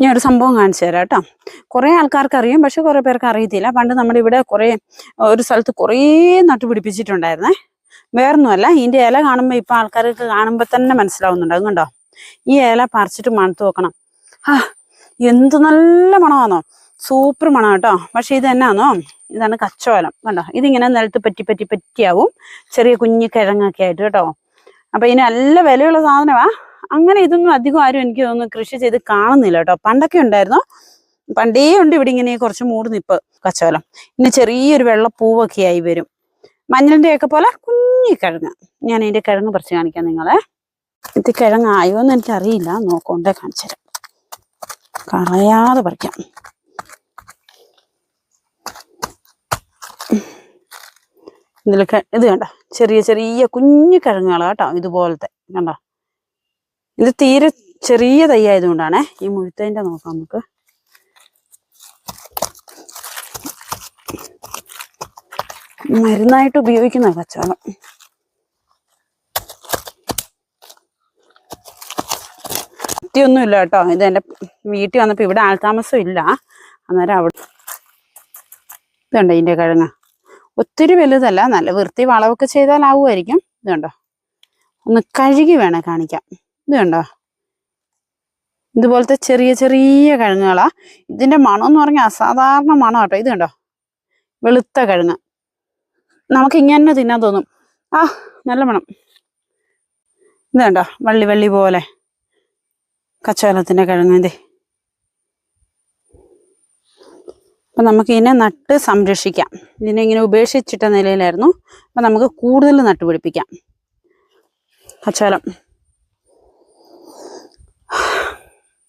ഞാൻ ഒരു സംഭവം കാണിച്ചു തരാം കേട്ടോ. കുറേ ആൾക്കാർക്ക് അറിയും പക്ഷെ കുറേ പേർക്ക് അറിയത്തില്ല പണ്ട് നമ്മുടെ ഇവിടെ കുറേ ഒരു സ്ഥലത്ത് കുറേ നട്ടുപിടിപ്പിച്ചിട്ടുണ്ടായിരുന്നേ വേറൊന്നുമല്ല ഇതിന്റെ ഇല കാണുമ്പോൾ ഇപ്പൊ ആൾക്കാർക്ക് കാണുമ്പോൾ തന്നെ മനസ്സിലാവുന്നുണ്ട്. കണ്ടോ? ഈ ഇല പറിച്ചിട്ട് മണത്ത് നോക്കണം ആ എന്ത് നല്ല മണമാണോ സൂപ്പർ മണം കേട്ടോ. പക്ഷെ ഇത് എന്നാന്നോ? ഇതാണ് കച്ചോലം കണ്ടോ? ഇതിങ്ങനെ നിലത്ത് പറ്റി പറ്റി പറ്റിയാവും. ചെറിയ കുഞ്ഞു കിഴങ്ങൊക്കെ ആയിട്ട് കേട്ടോ. അപ്പൊ ഇതിന് നല്ല വിലയുള്ള സാധനമാ. അങ്ങനെ ഇതൊന്നും അധികം ആരും എനിക്ക് തോന്നുന്നു കൃഷി ചെയ്ത് കാണുന്നില്ല കേട്ടോ. പണ്ടൊക്കെ ഉണ്ടായിരുന്നു. പണ്ടേ ഉണ്ട് ഇവിടെ ഇങ്ങനെ കുറച്ച് മൂട് നിപ്പ് കച്ചോലം ഇനി ചെറിയൊരു വെള്ളപ്പൂവൊക്കെ ആയി വരും. മഞ്ഞളിന്റെ ഒക്കെ പോലെ കുഞ്ഞി കിഴങ്ങ്. ഞാൻ അതിന്റെ കിഴങ്ങ് പറിച്ച് കാണിക്കാം നിങ്ങളെ. ഇത് കിഴങ്ങായോ എന്ന് എനിക്കറിയില്ല. നോക്കൊണ്ടേ കാണിച്ചുതരാം കളയാതെ പറിക്കാം. ഇതിലൊക്കെ ഇത് കണ്ട? ചെറിയ ചെറിയ കുഞ്ഞു കിഴങ്ങുകളാ കേട്ടോ ഇതുപോലത്തെ. കണ്ടോ? ഇത് തീരെ ചെറിയ തൈ ആയതുകൊണ്ടാണേ ഈ മുഴുത്തതിന്റെ നോക്കാം നമുക്ക്. മരുന്നായിട്ട് ഉപയോഗിക്കുന്ന കച്ചവടം. ഒന്നുമില്ല കേട്ടോ. ഇത് എന്റെ വീട്ടിൽ വന്നപ്പോൾ ഇവിടെ ആൾതാമസം ഇല്ല. അന്നേരം അവിടെ ഇതുണ്ട് ഇതിന്റെ കിഴങ്ങ്. ഒത്തിരി വലുതല്ല നല്ല വൃത്തി വളവൊക്കെ ചെയ്താൽ ആവുമായിരിക്കും ഇത് കണ്ടോ ഒന്ന് കഴുകി വേണേ കാണിക്കാം. ഇത് കണ്ടോ? ഇതുപോലത്തെ ചെറിയ ചെറിയ കിഴങ്ങുകളാ. ഇതിന്റെ മണം എന്ന് പറഞ്ഞാൽ അസാധാരണ മണം കേട്ടോ. ഇത് കണ്ടോ? വെളുത്ത കിഴങ്ങ്. നമുക്ക് ഇങ്ങനെ തിന്നാൻ തോന്നും. ആ നല്ല മണം. ഇത് കണ്ടോ? വള്ളി വള്ളി പോലെ കച്ചവലത്തിന്റെ കിഴങ്ങിന്റെ. അപ്പൊ നമുക്ക് ഇതിനെ നട്ട് സംരക്ഷിക്കാം. ഇതിനെ ഇങ്ങനെ ഉപേക്ഷിച്ചിട്ട നിലയിലായിരുന്നു. അപ്പൊ നമുക്ക് കൂടുതൽ നട്ടുപിടിപ്പിക്കാം. കച്ചവലം